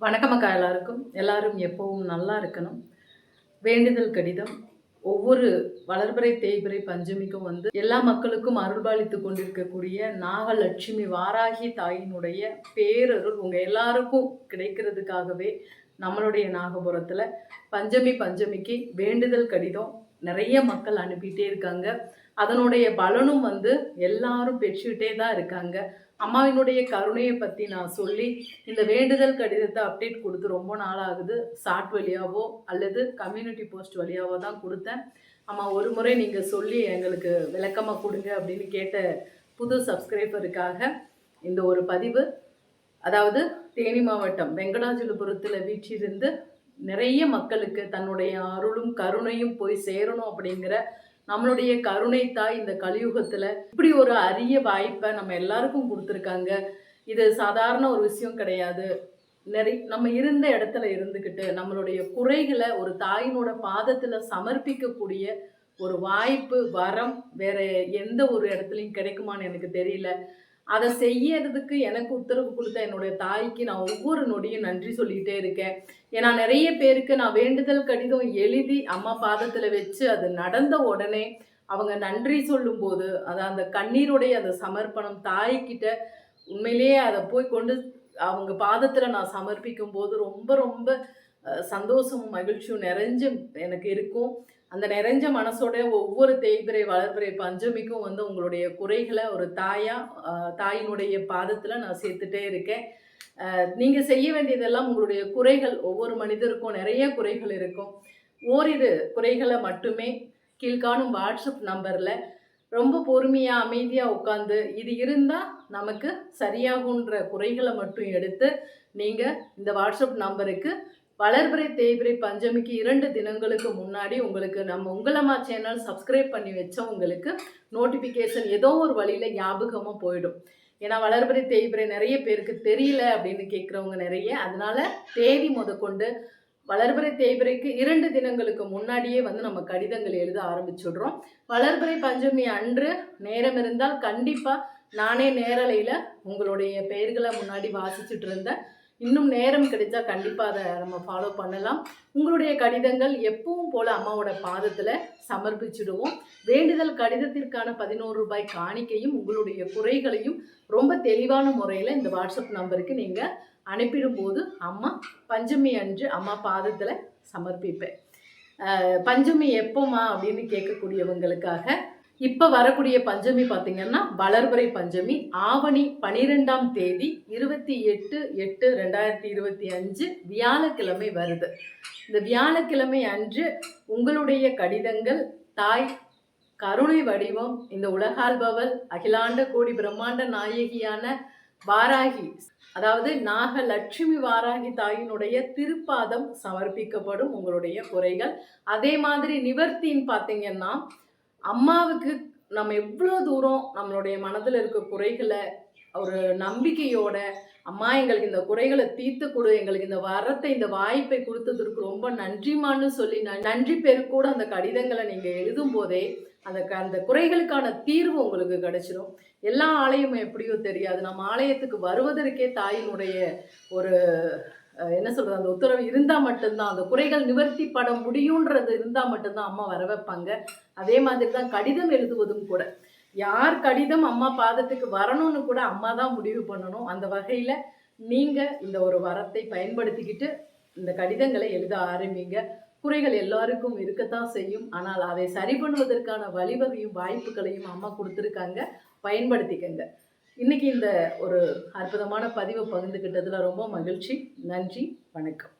வணக்கமக்கா எல்லாருக்கும். எல்லாரும் எப்பவும் நல்லா இருக்கணும். வேண்டுதல் கடிதம். ஒவ்வொரு வளர்பிறை தேய்பிறை பஞ்சமிக்கும் வந்து எல்லா மக்களுக்கும் அருள்பாலித்து கொண்டிருக்கக்கூடிய நாகலட்சுமி வாராகி தாயினுடைய பேரருள் உங்கள் எல்லாருக்கும் கிடைக்கிறதுக்காகவே நம்மளுடைய நாகபுரத்தில் பஞ்சமி பஞ்சமிக்கு வேண்டுதல் கடிதம் நிறைய மக்கள் அனுப்பிட்டே இருக்காங்க. அதனுடைய பலனும் வந்து எல்லாரும் பெற்றுக்கிட்டே தான் இருக்காங்க. அம்மாவினுடைய கருணையை பற்றி நான் சொல்லி இந்த வேண்டுதல் கடிதத்தை அப்டேட் கொடுத்து ரொம்ப நாள் ஆகுது. சாட் வழியாவோ அல்லது கம்யூனிட்டி போஸ்ட் வழியாவோ தான் கொடுத்தேன். அம்மா ஒரு முறை நீங்கள் சொல்லி எங்களுக்கு விளக்கமாக கொடுங்க அப்படின்னு கேட்ட புது சப்ஸ்கிரைபருக்காக இந்த ஒரு பதிவு. அதாவது தேனி மாவட்டம் வெங்கடாஜலபுரத்தில் வீற்றிருந்து நிறைய மக்களுக்கு தன்னுடைய அருளும் கருணையும் போய் சேரணும் அப்படிங்கிற நம்மளுடைய கருணை தாய் இந்த கலியுகத்தில் இப்படி ஒரு அரிய வாய்ப்பை நம்ம எல்லாருக்கும் கொடுத்துருக்காங்க. இது சாதாரண ஒரு விஷயம் கிடையாது. நிறைய நம்ம இருந்த இடத்துல இருந்துக்கிட்டு நம்மளுடைய குறைகளை ஒரு தாயினோட பாதத்தில் சமர்ப்பிக்கக்கூடிய ஒரு வாய்ப்பு வரம் வேற எந்த ஒரு இடத்துலையும் கிடைக்குமான்னு எனக்கு தெரியல. அதை செய்யறதுக்கு எனக்கு உத்தரவு கொடுத்த என்னுடைய தாய்க்கு நான் ஒவ்வொரு நொடியும் நன்றி சொல்லிக்கிட்டே இருக்கேன். ஏன்னா நிறைய பேருக்கு நான் வேண்டுதல் கடிதம் எழுதி அம்மா பாதத்தில் வச்சு அது நடந்த உடனே அவங்க நன்றி சொல்லும்போது அதை அந்த கண்ணீருடைய அந்த சமர்ப்பணம் தாய்கிட்ட உண்மையிலேயே அதை போய் கொண்டு அவங்க பாதத்தில் நான் சமர்ப்பிக்கும் போது ரொம்ப ரொம்ப சந்தோஷமும் மகிழ்ச்சியும் நிறைஞ்சு எனக்கு இருக்கும். அந்த நிறைஞ்ச மனசோட ஒவ்வொரு தேய்பிறை வளர்பிரை பஞ்சமிக்கும் வந்து உங்களுடைய குறைகளை ஒரு தாயா தாயினுடைய பாதத்தில் நான் சேர்த்துட்டே இருக்கேன். நீங்கள் நீங்க செய்ய வேண்டியதெல்லாம் உங்களுடைய குறைகள் ஒவ்வொரு மனிதருக்கும் நிறைய குறைகள் இருக்கும். ஓரிரு குறைகளை மட்டுமே கீழ்காணும் வாட்ஸ்அப் நம்பர்ல ரொம்ப பொறுமையா அமைதியா உட்காந்து இது இருந்தா நமக்கு சரியாகுன்ற குறைகளை மட்டும் எடுத்து நீங்க இந்த வாட்ஸ்அப் நம்பருக்கு வளர்பிறை தேய்பிறை பஞ்சமிக்கு இரண்டு தினங்களுக்கு முன்னாடி உங்களுக்கு நம்ம உங்களம்மா சேனல் சப்ஸ்கிரைப் பண்ணி வச்சவங்களுக்கு நோட்டிஃபிகேஷன் ஏதோ ஒரு வழியில் ஞாபகமாக போயிடும். ஏன்னா வளர்பிறை தேய்பிறை நிறைய பேருக்கு தெரியல அப்படின்னு கேட்குறவங்க நிறைய. அதனால தேதி முதற்கொண்டு வளர்பிறை தேய்பிறைக்கு இரண்டு தினங்களுக்கு முன்னாடியே வந்து நம்ம கடிதங்கள் எழுத ஆரம்பிச்சுடுறோம். வளர்பிறை பஞ்சமி அன்று நேரம் இருந்தால் கண்டிப்பாக நானே நேரலையில் உங்களுடைய பெயர்களை முன்னாடி வாசிச்சுட்டு இருந்தேன். இன்னும் நேரம் கிடைச்சா கண்டிப்பாக அதை நம்ம ஃபாலோ பண்ணலாம். உங்களுடைய கடிதங்கள் எப்பவும் போல் அம்மாவோட பாதத்தில் சமர்ப்பிச்சிடுவோம். வேண்டுதல் கடிதத்திற்கான பதினோரு ரூபாய் காணிக்கையும் உங்களுடைய குறைகளையும் ரொம்ப தெளிவான முறையில் இந்த வாட்ஸ்அப் நம்பருக்கு நீங்கள் அனுப்பிடும்போது அம்மா பஞ்சமி அன்று அம்மா பாதத்தில் சமர்ப்பிப்பேன். பஞ்சமி எப்போம்மா அப்படின்னு கேட்கக்கூடியவங்களுக்காக இப்போ வரக்கூடிய பஞ்சமி பார்த்தீங்கன்னா வளர்பறை பஞ்சமி ஆவணி பனிரெண்டாம் தேதி இருபத்தி எட்டு எட்டு ரெண்டாயிரத்தி இருபத்தி அஞ்சு வியாழக்கிழமை வருது. இந்த வியாழக்கிழமை அன்று உங்களுடைய கடிதங்கள் தாய் கருணை வடிவம் இந்த உலகால்பவல் அகிலாண்ட கோடி பிரம்மாண்ட நாயகியான வாராகி அதாவது நாகலட்சுமி வாராகி தாயினுடைய திருப்பாதம் சமர்ப்பிக்கப்படும் உங்களுடைய குறைகள். அதே மாதிரி நிவர்த்தின்னு பார்த்தீங்கன்னா அம்மாவுக்கு நம்ம எவ்வளோ தூரம் நம்மளுடைய மனதில் இருக்க குறைகளை ஒரு நம்பிக்கையோட அம்மா எங்களுக்கு இந்த குறைகளை தீர்த்து கொடு எங்களுக்கு இந்த வரத்தை இந்த வாய்ப்பை கொடுத்ததற்கு ரொம்ப நன்றிமான்னு சொல்லி ந- நன்றி கூட அந்த கடிதங்களை நீங்கள் எழுதும் போதே அந்த க- அந்த குறைகளுக்கான தீர்வு உங்களுக்கு கிடைச்சிடும் எல்லா ஆலயமும் எப்படியோ தெரியாது. நம்ம ஆலயத்துக்கு வருவதற்கே தாயினுடைய ஒரு என்ன சொல்றது அந்த உத்தரவு இருந்தால் மட்டும்தான் அந்த குறைகள் நிவர்த்தி பட முடியுன்றது இருந்தால் மட்டும்தான் அம்மா வர வைப்பாங்க. அதே மாதிரி தான் கடிதம் எழுதுவதும் கூட. யார் கடிதம் அம்மா பாதத்துக்கு வரணும்னு கூட அம்மா தான் முடிவு பண்ணணும். அந்த வகையில் நீங்கள் இந்த ஒரு வரத்தை பயன்படுத்திக்கிட்டு இந்த கடிதங்களை எழுத ஆரம்பிங்க. குறைகள் எல்லாருக்கும் இருக்கத்தான் செய்யும். ஆனால் அதை சரி பண்ணுவதற்கான வழிவகையும் வாய்ப்புகளையும் அம்மா கொடுத்துருக்காங்க. பயன்படுத்திக்கங்க. இன்னைக்கு இந்த ஒரு அற்புதமான பதிவை பகிர்ந்துக்கிட்டதுல ரொம்ப மகிழ்ச்சி. நன்றி. வணக்கம்.